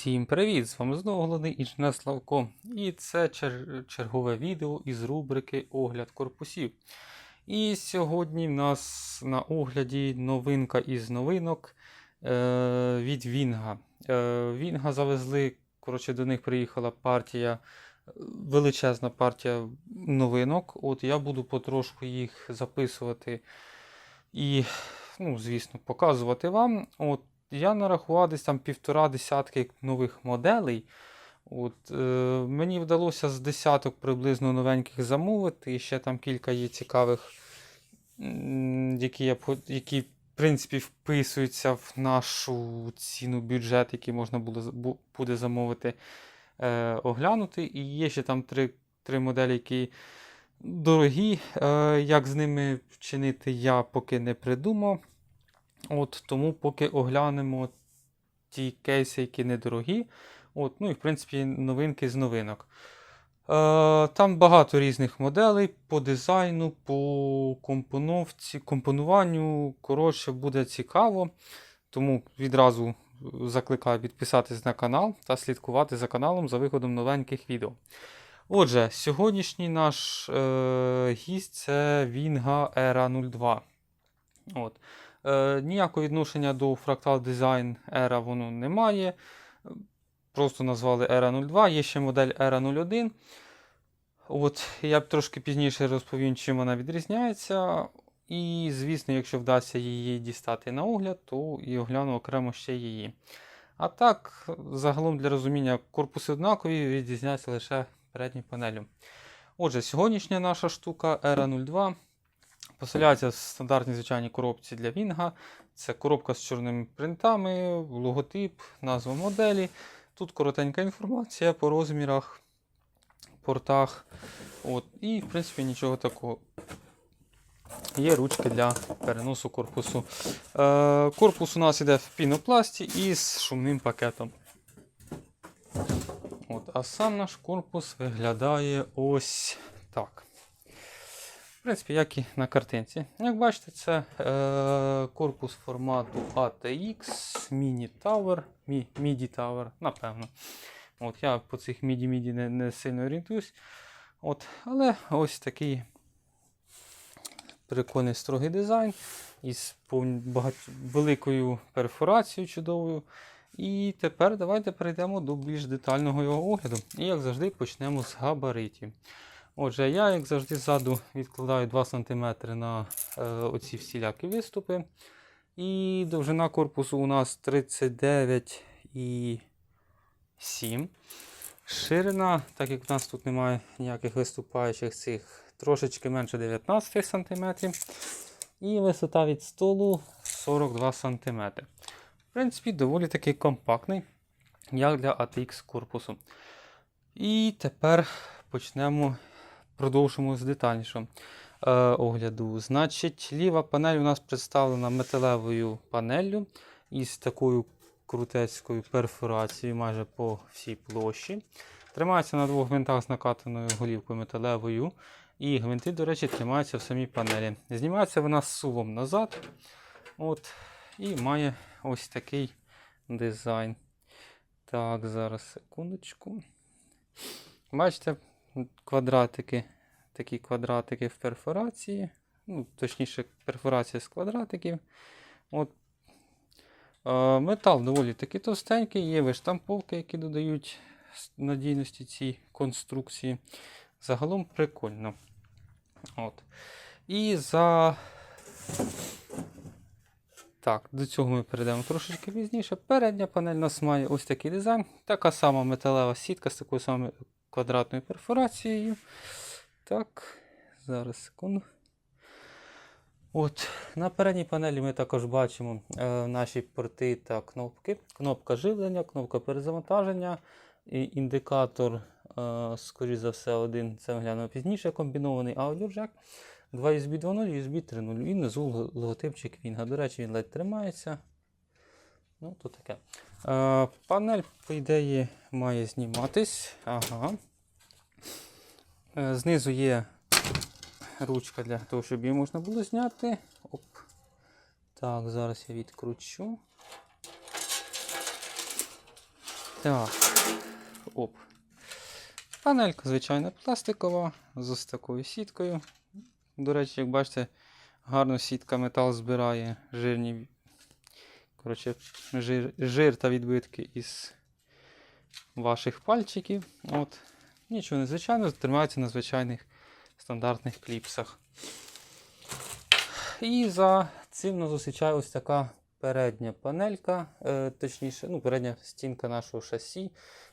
Всім привіт! З вами знову головний інженер Славко. І це чер- чергове відео із рубрики Огляд корпусів. І сьогодні в нас на огляді новинка із новинок е- від Вінга. Е- Вінга завезли, коротше, до них приїхала партія, величезна партія новинок. От я буду потрошку їх записувати і, ну, звісно, показувати вам. От я нарахував десь там півтора десятки нових моделей. От, е, мені вдалося з десяток приблизно новеньких замовити. І ще там кілька є цікавих, які, я, які в принципі вписуються в нашу ціну бюджет, який можна було, буде замовити, е, оглянути. І є ще там три, три моделі, які дорогі. Е, як з ними вчинити, я поки не придумав. От, тому поки оглянемо ті кейси, які недорогі. От, ну і в принципі новинки з новинок. Е, там багато різних моделей по дизайну, по компоновці, компонуванню. Коротше, буде цікаво. Тому відразу закликаю підписатись на канал та слідкувати за каналом за виходом новеньких відео. Отже, сьогоднішній наш е, гість це Vinga Era 02. От. Е, ніякого відношення до Fractal Design Era воно не має. Просто назвали Era 02. Є ще модель Era 01. От, я б трошки пізніше розповім, чим вона відрізняється. І, звісно, якщо вдасться її дістати на огляд, то і огляну окремо ще її. А так, загалом для розуміння, корпуси однакові, відрізняються лише передньою панелю. Отже, сьогоднішня наша штука Era 02 Поселяється в стандартній звичайній коробці для Вінга. Це коробка з чорними принтами, логотип, назва моделі. Тут коротенька інформація по розмірах, портах. От. І, в принципі, нічого такого. Є ручки для переносу корпусу. Е, корпус у нас йде в пінопласті із шумним пакетом. От. А сам наш корпус виглядає ось так. В принципі, як і на картинці. Як бачите, це е, корпус формату ATX Mini Tower, Mi- MIDI Tower, напевно. От, Я по цих MIDI-MIDI не, не сильно орієнтуюсь. От, але ось такий прикольний строгий дизайн із багать... великою перфорацією чудовою. І тепер давайте перейдемо до більш детального його огляду. І як завжди почнемо з габаритів. Отже, я, як завжди, ззаду відкладаю 2 см на е, оці всілякі виступи. І довжина корпусу у нас 39,7. Ширина, так як в нас тут немає ніяких виступаючих цих, трошечки менше 19 см. І висота від столу 42 см. В принципі, доволі таки компактний, як для ATX корпусу. І тепер почнемо продовжимо з детальнішого е, огляду. Значить, ліва панель у нас представлена металевою панеллю із такою крутецькою перфорацією майже по всій площі. Тримається на двох гвинтах з накатаною голівкою металевою. І гвинти, до речі, тримаються в самій панелі. Знімається вона з сувом назад. От, І має ось такий дизайн. Так, зараз секундочку. Бачите, квадратики, такі квадратики в перфорації. Ну, точніше, перфорація з квадратиків. От. Е, метал доволі таки товстенький, є виштамповки, які додають надійності цій конструкції. Загалом прикольно. От. І за. Так, до цього ми перейдемо трошечки пізніше. Передня панель у нас має ось такий дизайн. Така сама металева сітка з такою самою квадратною перфорацією. Так, зараз секунду. От, На передній панелі ми також бачимо е, наші порти та кнопки. Кнопка живлення, кнопка перезавантаження, і індикатор, е, скоріш за все, один, це ми глянемо пізніше, комбінований аудіоджек. 2 USB 2.0, USB 3.0 і внизу логотипчик Вінга. До речі, він ледь тримається. Ну, то таке. Е, панель, по ідеї, має зніматись. Ага. Е, знизу є ручка для того, щоб її можна було зняти. Оп. Так, зараз я відкручу. Так. Оп. Панелька, звичайна, пластикова, з ось такою сіткою. До речі, як бачите, гарно сітка метал збирає жирні коротше, жир, жир та відбитки із ваших пальчиків. От. Нічого незвичайного, тримається на звичайних стандартних кліпсах. І за цим нас зустрічає ось така передня панелька, е, точніше, ну, передня стінка нашого шасі.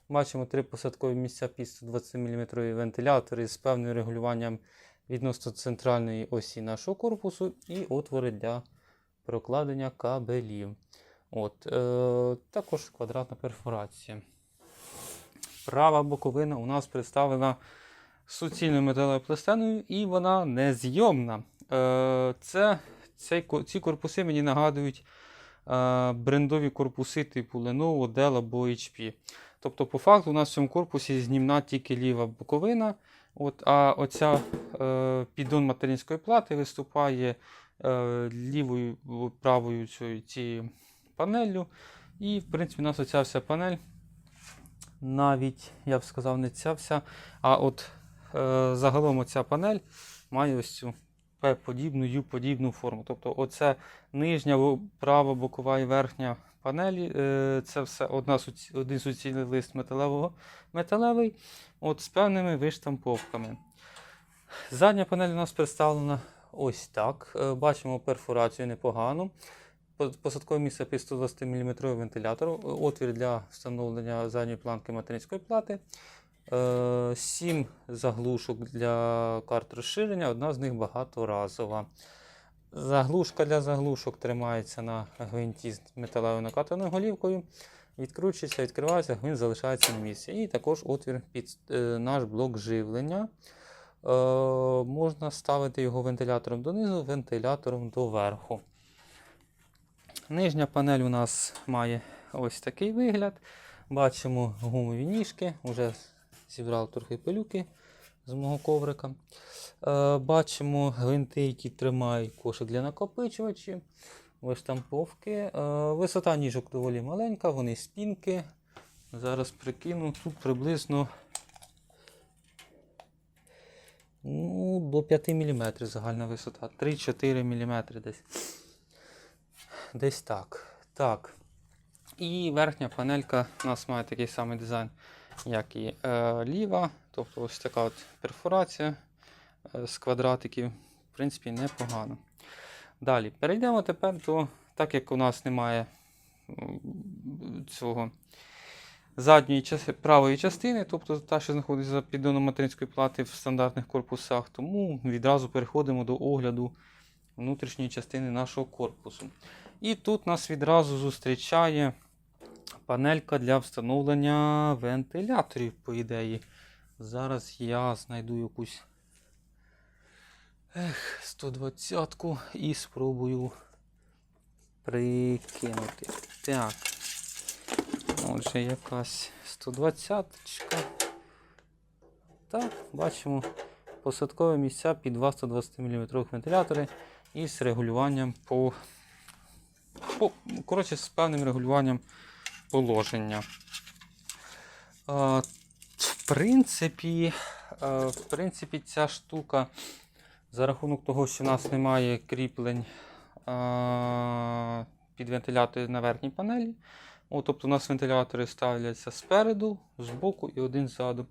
Бачимо три посадкові місця під 120 мм вентилятори з певним регулюванням відносно центральної осі нашого корпусу і отвори для прокладення кабелів. От, е, також квадратна перфорація. Права боковина у нас представлена суцільною металевою пластиною і вона незйомна. Е, це, цей, ці корпуси мені нагадують е, брендові корпуси типу Lenovo, Dell або HP. Тобто, по факту, у нас в цьому корпусі знімна тільки ліва боковина. От, а оця е, піддон материнської плати виступає лівою правою цією, панеллю. І, в принципі, у нас оця вся панель, навіть, я б сказав, не ця вся, а от е, загалом оця панель має ось цю П-подібну, Ю-подібну форму. Тобто, оце нижня, права, бокова і верхня панелі, е, це все одна один суцільний лист металевого, металевий, от з певними виштамповками. Задня панель у нас представлена ось так. Е, Бачимо перфорацію непогану. Посадкове місце під 120 мм вентилятор, е, отвір для встановлення задньої планки материнської плати. 7 заглушок для карт розширення, одна з них багаторазова. Заглушка для заглушок тримається на гвинті з металевою накатаною голівкою. Відкручується, відкривається, гвинт залишається на місці. І також отвір під е, наш блок живлення. Е, можна ставити його вентилятором донизу, вентилятором доверху. Нижня панель у нас має ось такий вигляд. Бачимо гумові ніжки, вже зібрав трохи пилюки з мого коврика. Е, бачимо гвинти, які тримають кошик для накопичувачів, виштамповки. Е, висота ніжок доволі маленька, вони спінки. Зараз прикину, тут приблизно ну, до 5 мм загальна висота. 3-4 мм десь. Десь так. Так. І верхня панелька у нас має такий самий дизайн, як і е, ліва. Тобто ось така от перфорація е, з квадратиків. В принципі, непогано. Далі, перейдемо тепер до, так як у нас немає цього задньої правої частини, тобто та, що знаходиться за піддоном материнської плати в стандартних корпусах, тому відразу переходимо до огляду внутрішньої частини нашого корпусу. І тут нас відразу зустрічає панелька для встановлення вентиляторів, по ідеї. Зараз я знайду якусь ех, 120-ку і спробую прикинути. Так. Отже, якась 120-чка. Так, бачимо посадкові місця під два 120 мм вентилятори із регулюванням по, по коротше, з певним регулюванням положення. А, в принципі, а, в принципі, ця штука за рахунок того, що в нас немає кріплень а, під вентилятори на верхній панелі. О, тобто у нас вентилятори ставляться спереду, збоку і один ззаду.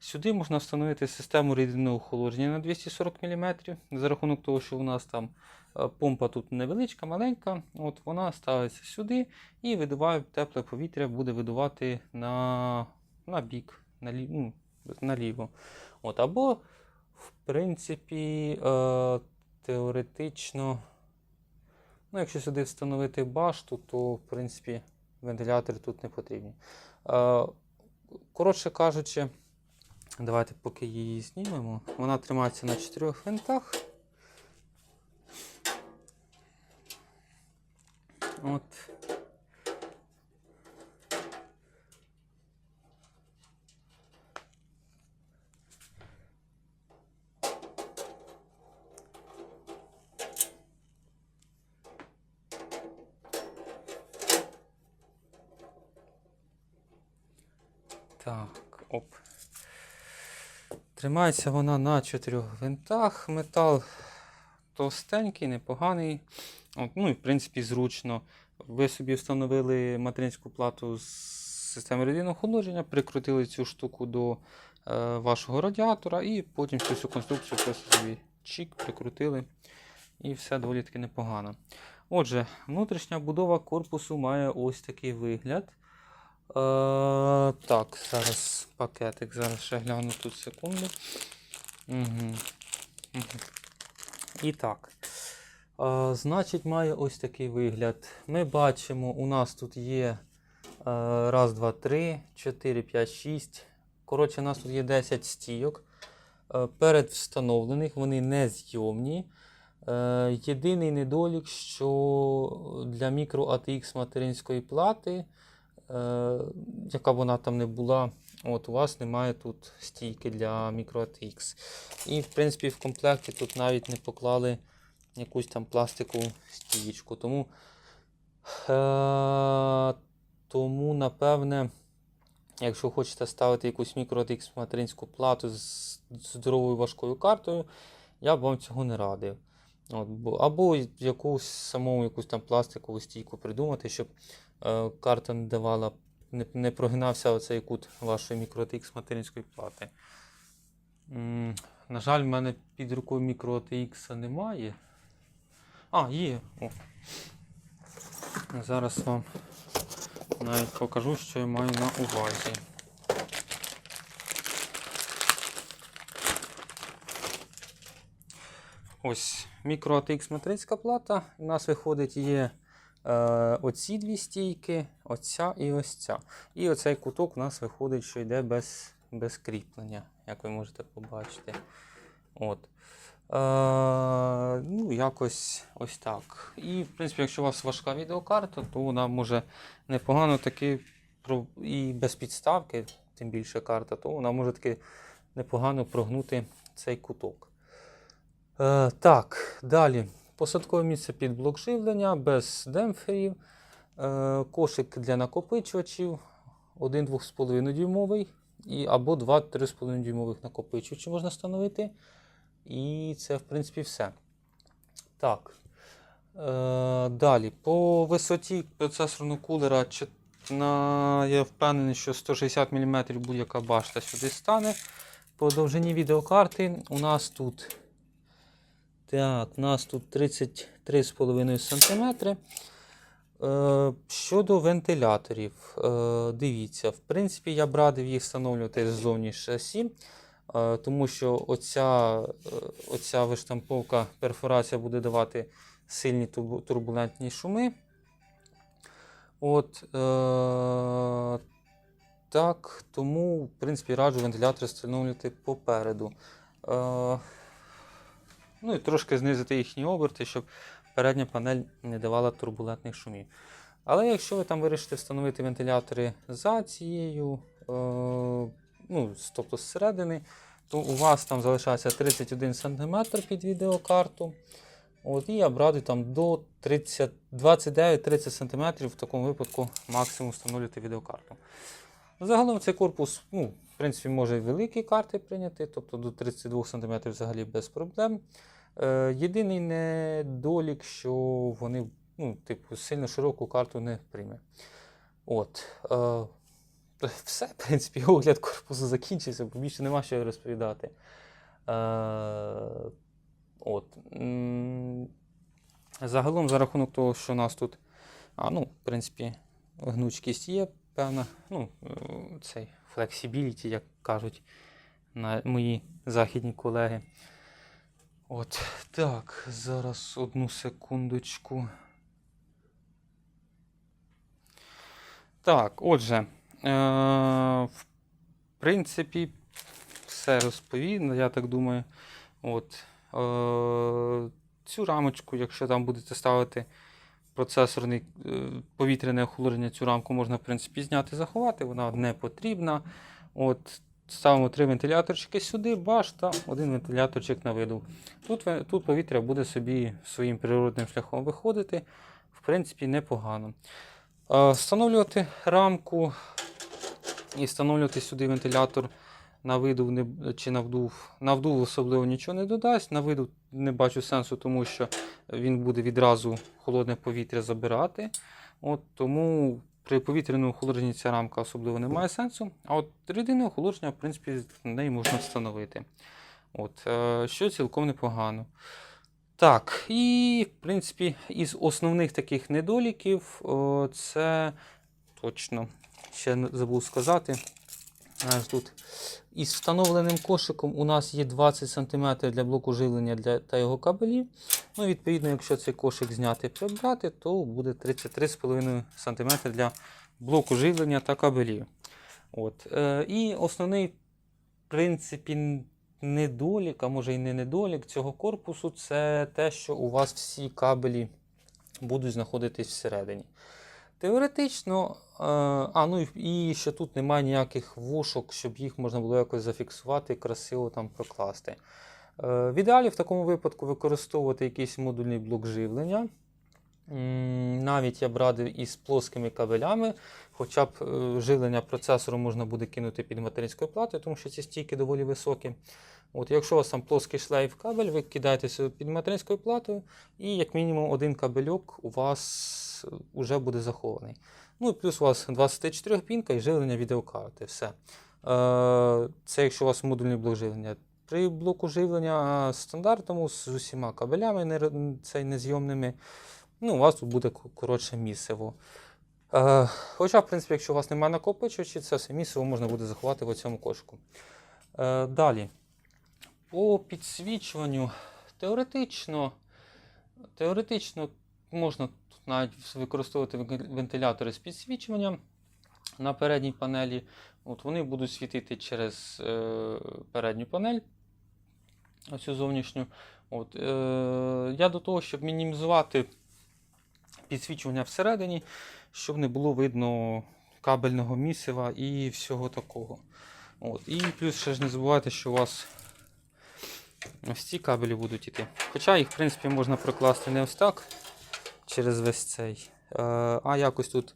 Сюди можна встановити систему рідинного охолодження на 240 мм. За рахунок того, що у нас там е, помпа тут невеличка, маленька, от вона ставиться сюди і видуває тепле повітря, буде видувати на, на бік, на ну, наліво. От, або, в принципі, е, теоретично, ну, якщо сюди встановити башту, то в принципі вентилятори тут не потрібні. Е, коротше кажучи, Давайте поки її знімемо. Вона тримається на чотирьох винтах. От. Так, оп. Тримається вона на чотирьох гвинтах. Метал товстенький, непоганий. От, ну і в принципі зручно. Ви собі встановили материнську плату з системи радійного охолодження, прикрутили цю штуку до е, вашого радіатора і потім всю конструкцію просто собі чик, прикрутили. І все доволі таки непогано. Отже, внутрішня будова корпусу має ось такий вигляд. Е, так, зараз пакетик, зараз ще гляну тут секунду. Угу. І так. Е, значить, має ось такий вигляд. Ми бачимо, у нас тут є е, раз, два, три, 4, 5, 6. Коротше, у нас тут є 10 стійок. Перед встановлених вони не зйомні. Єдиний недолік, що для мікро ATX материнської плати, яка б вона там не була, от у вас немає тут стійки для мікро ATX. І в принципі в комплекті тут навіть не поклали якусь там пластикову стієчку. Тому, е, тому напевне, якщо хочете ставити якусь мікро ATX материнську плату з здоровою важкою картою, я б вам цього не радив. От, або якусь саму якусь там пластикову стійку придумати, щоб е, карта не давала, не, не прогинався оцей кут вашої мікро-ATX материнської плати. На жаль, в мене під рукою мікро-ATX немає. А, є. О. Зараз вам навіть покажу, що я маю на увазі. Ось мікро ATX матрицька плата. У нас виходить є е, оці дві стійки, оця і ось ця. І оцей куток у нас виходить, що йде без, без кріплення, як ви можете побачити. От. Е, ну, якось ось так. І, в принципі, якщо у вас важка відеокарта, то вона може непогано таки і без підставки, тим більше карта, то вона може таки непогано прогнути цей куток. Е, так, далі. Посадкове місце під блок живлення, без демпферів, е, кошик для накопичувачів, один 2,5 дюймовий або два 3,5 дюймових накопичувачі можна встановити. І це, в принципі, все. Так. Е, далі. По висоті процесорного кулера на, я впевнений, що 160 мм будь-яка башта сюди стане. По довжині відеокарти у нас тут. Так, у нас тут 33,5 см. Е, щодо вентиляторів, е, дивіться, в принципі, я б радив їх встановлювати ззовні шасі, е, тому що оця, оця виштамповка перфорація буде давати сильні турбулентні шуми. От, е, так, тому, в принципі, раджу вентилятори встановлювати попереду. Е, Ну і трошки знизити їхні оберти, щоб передня панель не давала турбулентних шумів. Але якщо ви там вирішите встановити вентилятори за цією, е, ну, тобто зсередини, то у вас там залишається 31 см під відеокарту. От, і я б радий там до 29-30 см в такому випадку максимум встановлювати відеокарту. Загалом цей корпус, ну, в принципі, може і великі карти прийняти, тобто до 32 см взагалі без проблем. Е, єдиний недолік, що вони ну, типу, сильно широку карту не прийме. От. Е, все, в принципі, огляд корпусу закінчився, бо більше нема що розповідати. Е, от. Загалом, за рахунок того, що у нас тут, а, ну, в принципі, гнучкість є, певна, ну, цей flexibility, як кажуть на мої західні колеги. От так, зараз одну секундочку. Так, отже, е, в принципі, все розповідно, я так думаю. От, е, цю рамочку, якщо там будете ставити процесорний е, повітряне охолодження, цю рамку можна, в принципі, зняти, заховати, вона не потрібна. От, ставимо три вентиляторчики сюди, башта, один вентиляторчик на виду. Тут, тут повітря буде собі своїм природним шляхом виходити. В принципі, непогано. Встановлювати рамку І встановлювати сюди вентилятор на видув не, чи на вдув. На вдув особливо нічого не додасть. На видув не бачу сенсу, тому що він буде відразу холодне повітря забирати. От, тому при повітряному охолодженні ця рамка особливо не має сенсу. А от рідинне охолодження, в принципі, в неї можна встановити. От, е, що цілком непогано. Так, і, в принципі, із основних таких недоліків, це точно ще забув сказати. Тут із встановленим кошиком у нас є 20 см для блоку живлення для, та його кабелів. Ну, відповідно, якщо цей кошик зняти і прибрати, то буде 33,5 см для блоку живлення та кабелів. От. Е, і основний, в принципі, недолік, а може і не недолік цього корпусу, це те, що у вас всі кабелі будуть знаходитись всередині. Теоретично, а ну і, ще тут немає ніяких вушок, щоб їх можна було якось зафіксувати і красиво там прокласти. Е, в ідеалі в такому випадку використовувати якийсь модульний блок живлення. Навіть я б радив із плоскими кабелями, хоча б е, живлення процесору можна буде кинути під материнською платою, тому що ці стійки доволі високі. От, якщо у вас там плоский шлейф кабель, ви кидаєте сюди під материнською платою, і як мінімум один кабельок у вас вже буде захований. Ну і плюс у вас 24 пінка і живлення відеокарти. Все. Е, Це якщо у вас модульний блок живлення. При блоку живлення стандартному з усіма кабелями ро- незйомними, ну, у вас тут буде коротше місиво. Е, Хоча, в принципі, якщо у вас немає накопичувачів, це все місиво можна буде заховати в цьому кошику. Е, Далі. По підсвічуванню теоретично, теоретично можна тут навіть використовувати вентилятори з підсвічуванням на передній панелі. От вони будуть світити через е, передню панель, оцю зовнішню. От, е, я до того, щоб мінімізувати підсвічування всередині, щоб не було видно кабельного місива і всього такого. От. І плюс ще ж не забувайте, що у вас ось ці кабелі будуть йти. Хоча їх, в принципі, можна прокласти не ось так через весь цей, е, а якось тут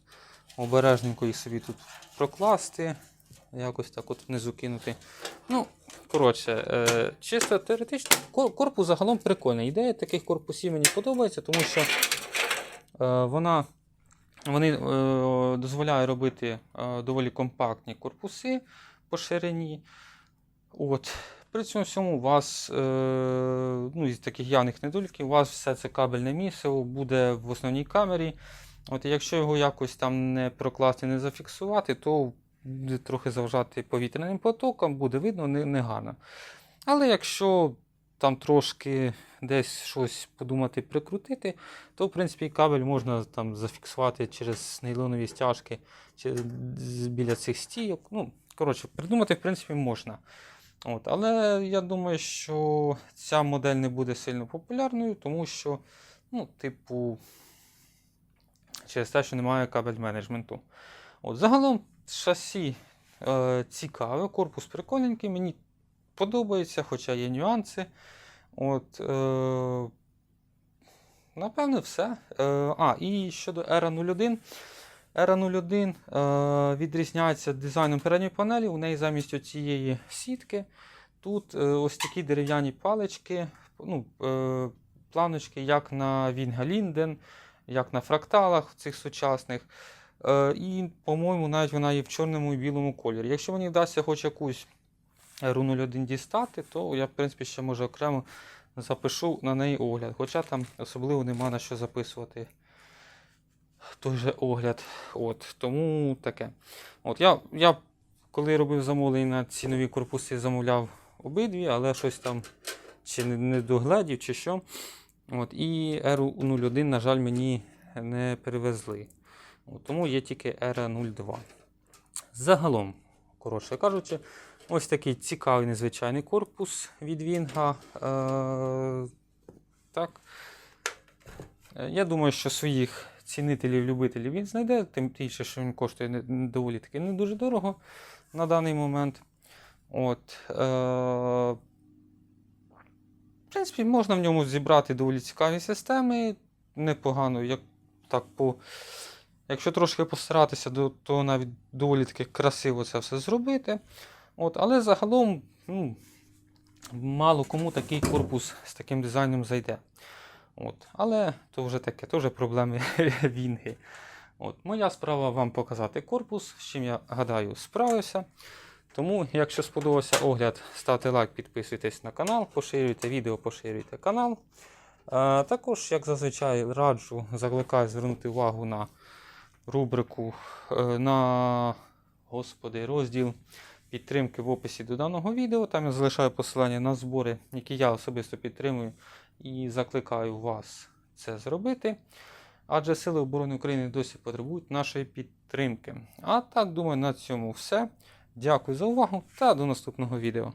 обережненько їх собі тут прокласти, якось так от внизу кинути. Ну, коротше, е, чисто теоретично, корпус загалом прикольний. Ідея таких корпусів мені подобається, тому що е, вона, вони е, робити доволі компактні корпуси по ширині. От. При цьому всьому у вас, е, ну, із таких явних недоліків, у вас все це кабельне місиво буде в основній камері. От, якщо його якось там не прокласти, не зафіксувати, то буде трохи заважати повітряним потоком, буде видно не- негарно. Але якщо там трошки десь щось подумати прикрутити, то в принципі кабель можна там зафіксувати через нейлонові стяжки чи біля цих стійок. Ну, коротше, придумати, в принципі, можна. От, але я думаю, що ця модель не буде сильно популярною, тому що, ну, типу, через те, що немає кабель менеджменту. От, загалом шасі е, цікаве, корпус прикольненький, мені подобається, хоча є нюанси. От, е, напевне, все. Е, а, і щодо Era 01. Era 01 е, відрізняється дизайном передньої панелі. У неї замість цієї сітки. Тут е, ось такі дерев'яні палички, ну, е, планочки, як на Вінгалінден, як на фракталах цих сучасних. І, по-моєму, навіть вона є в чорному і білому кольорі. Якщо мені вдасться хоч якусь Ру 01 дістати, то я, в принципі, ще може окремо запишу на неї огляд. Хоча там особливо нема на що записувати той же огляд. От, тому таке. От, я, я коли робив замовлення на ці нові корпуси, замовляв обидві, але щось там чи не, догледів, чи що. От, і r 01, на жаль, мені не перевезли. От, тому є тільки r 02. Загалом, коротше кажучи, ось такий цікавий незвичайний корпус від Вінга. Е, так. Е, Я думаю, що своїх цінителів, любителів він знайде, тим більше, що він коштує доволі таки не дуже дорого на даний момент. От, е, в принципі, можна в ньому зібрати доволі цікаві системи. Непогано, як так по Якщо трошки постаратися, то, то навіть доволі таки красиво це все зробити. От, але загалом ну, мало кому такий корпус з таким дизайном зайде. От. Але то вже таке, то вже проблеми війни. От. Моя справа вам показати корпус, з чим я гадаю, справився. Тому, якщо сподобався огляд, ставте лайк, підписуйтесь на канал, поширюйте відео, поширюйте канал. Е, також, як зазвичай, раджу, закликаю звернути увагу на рубрику е, на господи, розділ підтримки в описі до даного відео. Там я залишаю посилання на збори, які я особисто підтримую, і закликаю вас це зробити. Адже Сили оборони України досі потребують нашої підтримки. А так, думаю, на цьому все. Дякую за увагу та до наступного відео.